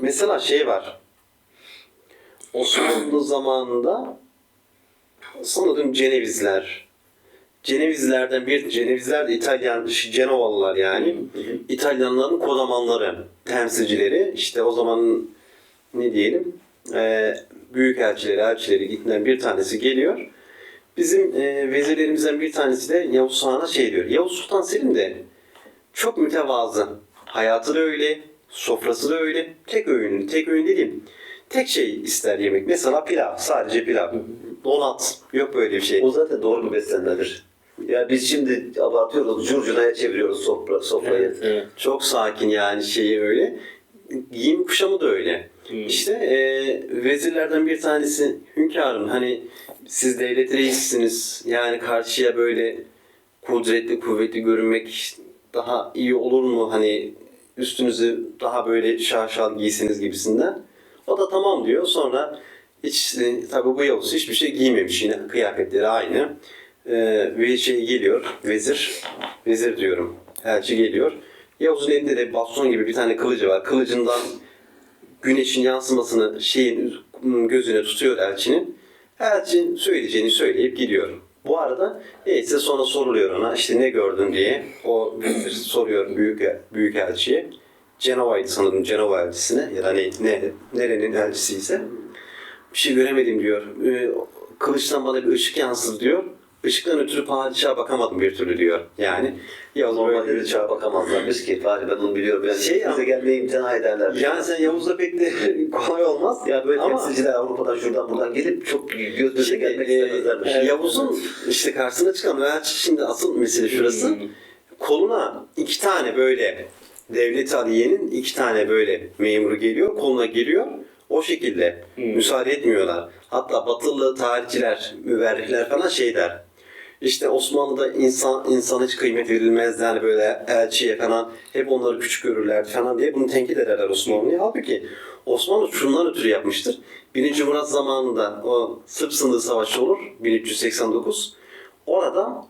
mesela şey var. Osmanlı zamanında sanırım Cenevizler. Cenevizlerden bir Cenevizler de İtalyan Cenovalılar yani. İtalyanların kodamanları, temsilcileri. İşte o zaman ne diyelim e, büyük elçileri, elçileri gittiğinden bir tanesi geliyor. Bizim e, vezirlerimizden bir tanesi de Yavuz Han'a şey diyor. Yavuz Sultan Selim de çok mütevazı. Hayatı da öyle, sofrası da öyle. Tek öğün, tek öğün dediğim tek şey ister yemek. Mesela pilav, sadece pilav. Donat, yok böyle bir şey. O zaten doğru bir beslenmedir. Ya biz şimdi abartıyoruz, curcunaya çeviriyoruz sofra, sofrayı. Evet, evet. Çok sakin yani şeyi öyle. Giyim kuşamı da öyle. Hmm. İşte e, vezirlerden bir tanesi hünkârım hani siz devlet reissiniz yani karşıya böyle kudretli kuvvetli görünmek daha iyi olur mu hani üstünüzü daha böyle şaşal giysiniz gibisinden. O da tamam diyor sonra hiç tabi bu Yavuz hiçbir şey giymemiş yine kıyafetleri aynı. E, ve şey geliyor vezir vezir diyorum elçi geliyor. Yavuz'un elinde de baston gibi bir tane kılıcı var. Kılıcından güneşin yansımasını şeyin gözüne tutuyor elçinin. Elçin söyleyeceğini söyleyip gidiyor. Bu arada neyse sonra soruluyor ona işte ne gördün diye. O soruyor büyük büyük elçiye. Cenova'ydı sanırım Cenova elçisine ya da ne, ne nerenin elçisiyse. Bir şey göremedim diyor. Ee, kılıçtan bana bir ışık yansıdı diyor. Işıktan ötürü padişaha bakamadım bir türlü diyor. Yani Yavuz Normalde de çağa bakamazlarmış ki. Fahri ben onu biliyorum. Yani Şey bize ya- gelmeye imtina ederler. Yani sen Yavuz'la pek de kolay olmaz. ya böyle Ama temsilciler Avrupa'dan şuradan buradan gelip çok göz göze Şimdi, gelmek e, istemezlermiş. Yavuz'un işte karşısına çıkan elçi şimdi asıl mesele şurası. Hmm. Koluna iki tane böyle devlet aliyenin iki tane böyle memuru geliyor. Koluna giriyor. O şekilde Hmm. müsaade etmiyorlar. Hatta batılı tarihçiler, müverrihler falan şey der. İşte Osmanlı'da insan insan hiç kıymet verilmezdi yani böyle elçiye falan hep onları küçük görürlerdi falan diye bunu tenkit ederler Osmanlı'ya. Halbuki Osmanlı şundan ötürü yapmıştır. 1. Murat zamanında o Sırp sınırı savaşı olur 1389. Orada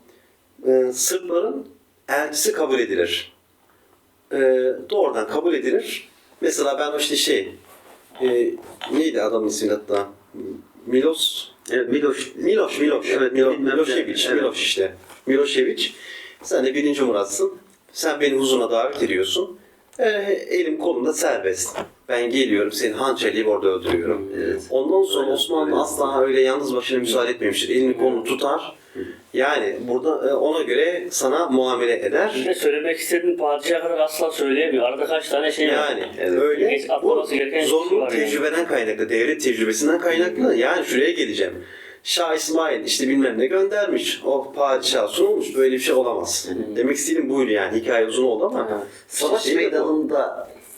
e, Sırpların elçisi kabul edilir. E, doğrudan kabul edilir. Mesela ben işte şey e, neydi adamın ismi hatta Milos Evet, Miloš. Miloš, Miloš. Evet, Milo. Milošević. Evet. Miloš işte. Milošević. Sen de birinci Murat'sın. Sen beni huzuruna davet ediyorsun. Ee, elim kolumda serbest. Ben geliyorum seni hançerleyip orada öldürüyorum. Evet. Ondan sonra Osmanlı asla öyle yalnız başına müsaade etmemiştir. Elini kolunu tutar. Yani burada e, ona göre sana muamele eder. De söylemek istediğin padişaha kadar asla söyleyemiyor. Arada kaç tane şey var. Yani Evet. öyle Geç bu bir şey var yani. tecrübeden kaynaklı, devlet tecrübesinden kaynaklı. Yani şuraya geleceğim. Şah İsmail işte bilmem ne göndermiş. O padişah sunulmuş. Böyle bir şey olamaz. Demek istediğim buydu yani. Hikaye uzun oldu ama. Savaş Şey bu.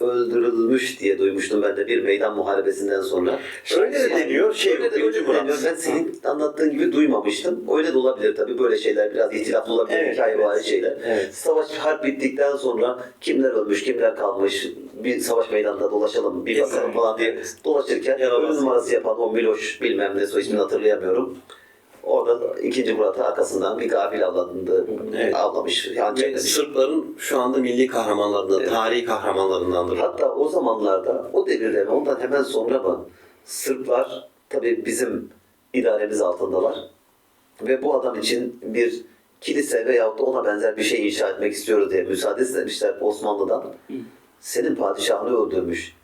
Öldürülmüş diye duymuştum ben de bir meydan muharebesinden sonra. Öyle de deniyor. Şey, öyle de, deniyor. Ben senin anlattığın gibi duymamıştım. Öyle de olabilir tabii böyle şeyler biraz itilaflı olabilir. Evet, hikaye evet. şeyler. Evet. Savaş harp bittikten sonra kimler ölmüş, kimler kalmış, bir savaş meydanında dolaşalım, bir bakalım falan diye dolaşırken ölüm numarası yapan o Miloş bilmem ne soy ismini hatırlayamıyorum. Orada ikinci Murat'ı arkasından bir gafil avlandı, Evet. avlamış, hançerlemiş. Sırpların şu anda milli kahramanlarından, Evet. tarihi kahramanlarındandır. Hatta o zamanlarda, o devirde ondan hemen sonra mı Sırplar tabii bizim idaremiz altındalar ve bu adam için bir kilise veyahut da ona benzer bir şey inşa etmek istiyoruz diye müsaade istemişler Osmanlı'dan. Senin padişahını öldürmüş.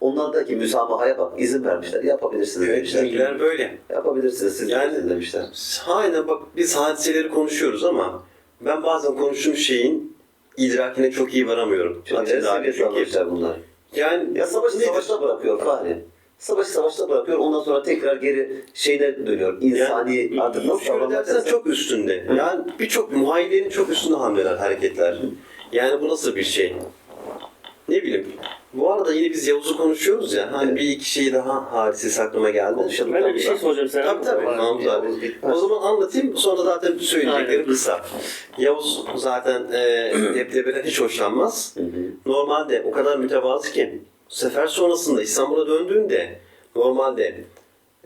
Onlardaki müsamahaya bak, izin vermişler. Yapabilirsiniz Evet, demişler. bizimkiler böyle. Yapabilirsiniz siz Yani- yani, demişler. Aynen bak biz hadiseleri konuşuyoruz ama ben bazen konuştuğum şeyin idrakine çok iyi varamıyorum. Çünkü savaşlar bunlar. Yani Ya savaşı nedir? savaşta bırakıyor Fahri. Savaşı savaşta bırakıyor. Ondan sonra tekrar geri şeyine dönüyor. İnsani artık Bu nasıl dersen çok üstünde. Yani birçok muhayyelerin çok üstünde hamleler, hareketler. Yani bu nasıl bir şey? Ne bileyim. Bu arada yine biz Yavuz'u konuşuyoruz ya. Hani Evet. bir iki şey daha hadisesi aklıma geldi. Konuşalım. Ben de bir şey soracağım sana. Tabii tabii Mahmut abi. O zaman anlatayım sonra zaten söyleyeceklerim Aynen. kısa. Yavuz zaten e, deblebeden hiç hoşlanmaz. Normalde o kadar mütevazı ki sefer sonrasında İstanbul'a döndüğünde normalde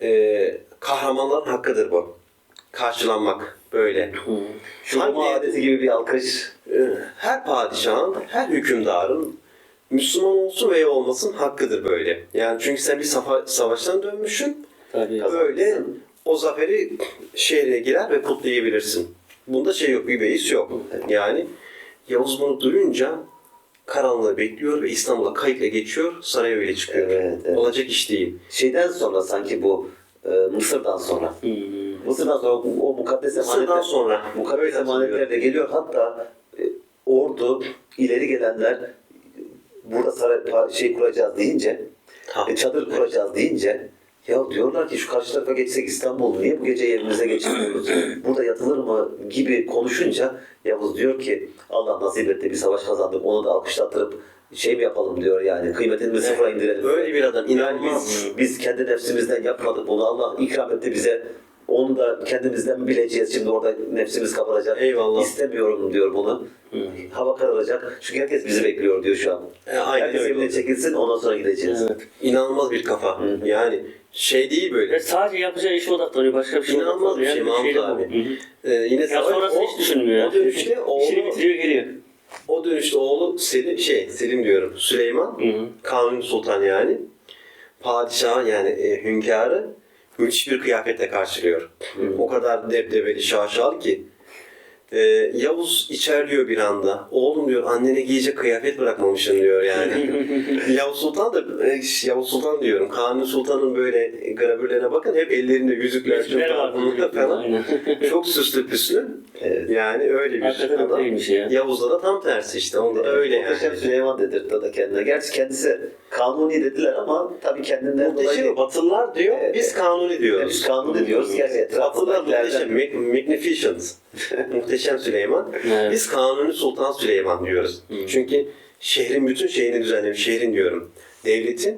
e, kahramanların hakkıdır bu. Karşılanmak böyle. Şu Hangi- adeti gibi bir alkış. E, her padişahın, her hükümdarın Müslüman olsun veya olmasın hakkıdır böyle. Yani çünkü sen bir safa- savaştan dönmüşsün. Tabii. Böyle o zaferi şehre girer ve kutlayabilirsin. Bunda şey yok, bir beis yok. Yani Yavuz bunu duyunca karanlığı bekliyor ve İstanbul'a kayıkla geçiyor, saraya öyle çıkıyor. Evet, evet. Olacak iş değil. Şeyden sonra sanki bu e, Mısır'dan sonra. Hmm. Mısır'dan sonra o, mukaddes emanetler, sonra. mukaddes emanetler de geliyor. Hatta e, ordu ileri gelenler burada saray, şey kuracağız deyince Ha. e, çadır kuracağız deyince ya diyorlar ki şu karşı tarafa geçsek İstanbul niye bu gece evimize geçmiyoruz? Burada yatılır mı gibi konuşunca Yavuz diyor ki Allah nasip etti bir savaş kazandık onu da alkışlattırıp şey mi yapalım diyor yani kıymetini sıfıra indirelim. Böyle bir adam Yani inanılmaz. biz, biz kendi nefsimizden yapmadık bunu. Allah ikram etti bize. Onu da kendimizden mi bileceğiz? Şimdi orada nefsimiz kabaracak. Eyvallah. İstemiyorum diyor bunu. Hava kararacak. Çünkü herkes bizi bekliyor diyor şu an. E, aynen herkes öyle evine çekilsin ondan sonra gideceğiz. Evet. İnanılmaz bir kafa. Yani şey değil Ve böyle. sadece yapacağı işe odaklanıyor. Başka bir şey İnanılmaz bir şey Mahmut abi. Hı hı. Ee, yine Ya sonrasını o- hiç düşünmüyor. O dönüşte İşini oğlu, bitiriyor geliyor. o dönüşte oğlu Selim, şey Selim diyorum Süleyman, Hı hı. Kanuni Sultan yani. Padişah yani e, hünkârı müthiş bir kıyafetle karşılıyor. O kadar debdebeli şaşalı ki. Ee, Yavuz içerliyor bir anda. Oğlum diyor annene giyecek kıyafet bırakmamışsın diyor yani. Yavuz Sultan da e, Yavuz Sultan diyorum. Kanuni Sultan'ın böyle gravürlerine bakın hep ellerinde yüzükler, bunlar falan. Çok süslü püslü. Evet. Yani öyle bir Hakikaten adam. ya. Yavuz'da da tam tersi işte. Onda da öyle yani. Süleyman dedirtti da kendine. Gerçi kendisi kanuni dediler ama tabii kendinden dolayı Muhteşem Batılılar diyor, Evet. biz kanuni diyoruz. biz kanuni diyoruz. Gerçi Batılılar muhteşem, mag- magnificent. muhteşem Süleyman. Evet. Biz Kanuni Sultan Süleyman diyoruz. Çünkü şehrin bütün şeyini düzenlemiş, şehrin diyorum. Devletin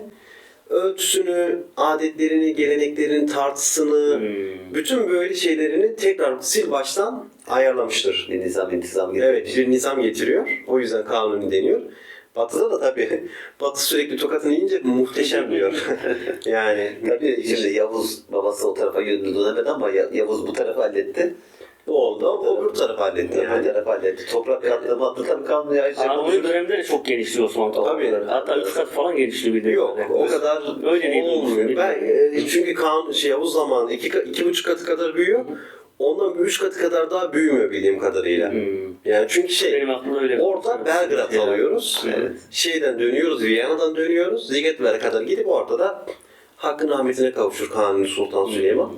ölçüsünü, adetlerini, geleneklerini, tartısını, Hmm. bütün böyle şeylerini tekrar sil baştan ayarlamıştır. bir nizam intizam getirmiş. Evet, bir nizam getiriyor. O yüzden kanuni deniyor. Batı'da da tabii Batı sürekli tokatını yiyince muhteşem diyor. yani Tabii şimdi Yavuz babası o tarafa yönlü dönemedi ama Ya- Yavuz bu tarafa halletti. oğlu da o öbür tarafı halletti Yani. Yani. tarafa halletti. Toprak katlığı attı tabii Kanuni konuşuruz. dönemde de çok genişliyor Osmanlı Tabii. toprakları. Hatta üç kat falan genişliyor bir de. Yok o kadar Öyle değil. olmuyor. Ben e, çünkü kan şey Yavuz zamanı iki, iki buçuk katı kadar büyüyor. Ondan bir üç katı kadar daha büyümüyor bildiğim kadarıyla. Hmm. Yani çünkü şey Benim aklımda öyle. Orada Belgrad alıyoruz. Evet. Şeyden dönüyoruz, Viyana'dan dönüyoruz. Zigetver'e kadar gidip orada da hakkın rahmetine kavuşur Kanuni Sultan Süleyman.